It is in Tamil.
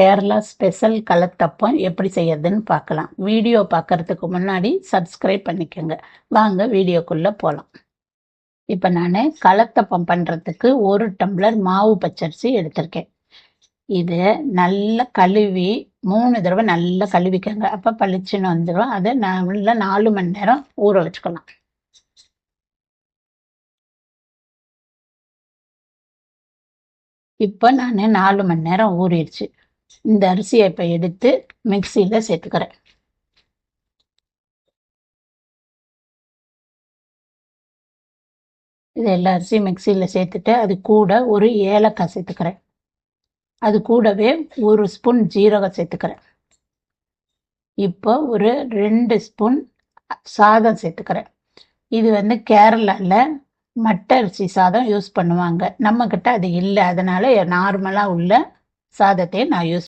கேரளா ஸ்பெஷல் கலத்தப்பம் எப்படி செய்யறதுன்னு பார்க்கலாம். வீடியோ பார்க்கறதுக்கு முன்னாடி சப்ஸ்கிரைப் பண்ணிக்கோங்க. வாங்க வீடியோக்குள்ளே போகலாம் இப்போ நான் கலத்தப்பம் பண்ணுறதுக்கு ஒரு டம்ளர் மாவு பச்சரிசி எடுத்திருக்கேன். இதை நல்லா கழுவி மூணு தடவை நல்லா கழுவிக்கங்க. அப்போ பளிச்சுன்னு வந்துடும் அதை நல்லா நாலு மணி நேரம் ஊற வச்சுக்கலாம். இப்போ நான் நாலு மணி நேரம் ஊறிடுச்சு. இந்த அரிசியை இப்போ எடுத்து மிக்சியில் சேர்த்துக்கிறேன். இது எல்லா அரிசியும் மிக்சியில் சேர்த்துட்டு அது கூட ஒரு ஏலக்காய் சேர்த்துக்கிறேன். அது கூடவே ஒரு ஸ்பூன் ஜீரகம் சேர்த்துக்கிறேன். இப்போ ஒரு ரெண்டு ஸ்பூன் சாதம் சேர்த்துக்கிறேன். இது வந்து கேரளாவில் மட்டை அரிசி சாதம் யூஸ் பண்ணுவாங்க. நம்மக்கிட்ட அது இல்லை. அதனால் நார்மலாக உள்ள சாதத்தை நான் யூஸ்